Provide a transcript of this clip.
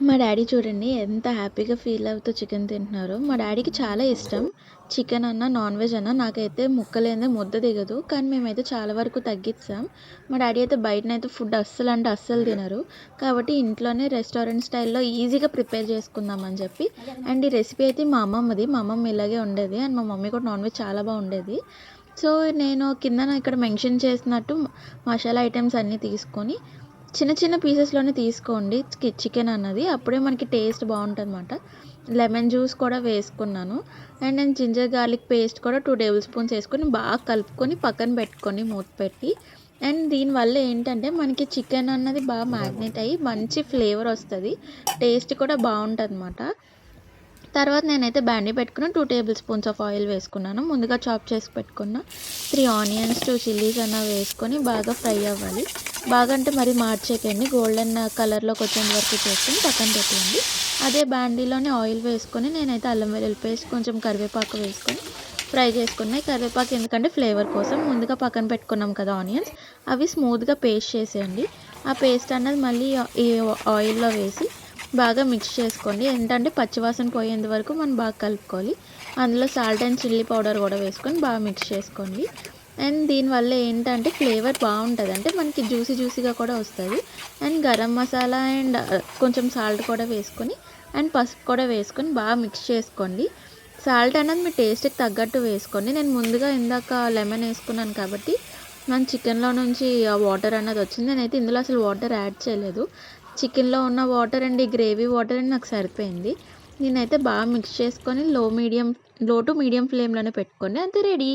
మా డాడీ చూడండి ఎంత హ్యాపీగా ఫీల్ అవుతూ చికెన్ తింటున్నారో. మా డాడీకి చాలా ఇష్టం. చికెన్ అన్నా, నాన్ వెజ్ అన్నా నాకైతే ముక్కలేదే ముద్ద దిగదు. కానీ మేమైతే చాలా వరకు తగ్గిస్తాం మా డాడీ అయితే బయటనైతే ఫుడ్ అస్సలు అంటే అస్సలు తినరు. కాబట్టి ఇంట్లోనే రెస్టారెంట్ స్టైల్‌లో ఈజీగా ప్రిపేర్ చేసుకుందామని చెప్పి అండ్ ఈ రెసిపీ అయితే మా అమ్మమ్మది. మా అమ్మమ్మ ఇలాగే ఉండేది అండ్ మా మమ్మీ కూడా నాన్ వెజ్ చాలా బాగుండేది సో, నేను కిందన ఇక్కడ మెన్షన్ చేసినట్టు మసాలా ఐటమ్స్ అన్నీ తీసుకొని చిన్న చిన్న పీసెస్‌లోనే తీసుకోండి చికెన్ అన్నది. అప్పుడే మనకి టేస్ట్ బావుంటదనమాట. లెమన్ జ్యూస్ కూడా వేసుకున్నాను. అండ్ నేను జింజర్ గార్లిక్ పేస్ట్ కూడా టూ టేబుల్ స్పూన్స్ వేసుకొని బాగా కలుపుకొని పక్కన పెట్టుకొని మూత పెట్టి అండ్ దీనివల్ల ఏంటంటే మనకి చికెన్ అన్నది బాగా మ్యాగ్నేట్ అయ్యి మంచి ఫ్లేవర్ వస్తుంది టేస్ట్ కూడా బాగుంటుంది అనమాట తర్వాత నేనైతే బ్యాండీ పెట్టుకున్న two tablespoons of oil వేసుకున్నాను. ముందుగా చాప్ చేసి పెట్టుకున్న త్రీ ఆనియన్స్, టూ చిల్లీస్ అన్న వేసుకొని బాగా ఫ్రై అవ్వాలి. బాగా అంటే మరీ మార్చేయకండి. గోల్డెన్ కలర్‌లోకి వచ్చేంత వరకు చేసుకొని పక్కన పెట్టండి అదే బాండీలోనే ఆయిల్ వేసుకొని నేనైతే అల్లం వెల్లుల్లి పేస్ట్, కొంచెం కరివేపాకు వేసుకొని ఫ్రై చేసుకున్నాయి కరివేపాకు ఎందుకంటే ఫ్లేవర్ కోసం. ముందుగా పక్కన పెట్టుకున్నాం కదా ఆనియన్స్ అవి స్మూత్‌గా పేస్ట్ చేసేయండి. ఆ పేస్ట్ అన్నది మళ్ళీ ఈ ఆయిల్‌లో వేసి బాగా మిక్స్ చేసుకోండి. ఏంటంటే పచ్చివాసన పోయేంత వరకు మనం బాగా కలుపుకోవాలి. అందులో సాల్ట్ అండ్ చిల్లీ పౌడర్ కూడా వేసుకొని బాగా మిక్స్ చేసుకోండి. అండ్ దీనివల్ల ఏంటంటే ఫ్లేవర్ బాగుంటుంది అంటే మనకి జ్యూసీ జ్యూసీగా కూడా వస్తుంది అండ్ గరం మసాలా అండ్ కొంచెం సాల్ట్ కూడా వేసుకొని అండ్ పసుపు కూడా వేసుకొని బాగా మిక్స్ చేసుకోండి. సాల్ట్ అనేది మీ టేస్ట్‌కి తగ్గట్టు వేసుకోండి. నేను ముందుగా ఇందాక లెమన్ వేసుకున్నాను కాబట్టి మన చికెన్‌లో నుంచి ఆ వాటర్ అన్నది వచ్చింది. నేనైతే ఇందులో అసలు వాటర్ యాడ్ చేయలేదు. చికెన్‌లో ఉన్న వాటర్ అండ్ ఈ గ్రేవీ వాటర్ నాకు సరిపోయింది. నేనైతే బాగా మిక్స్ చేసుకొని లో మీడియం లో టు మీడియం ఫ్లేమ్‌లోనే పెట్టుకోండి. అంతే రెడీ.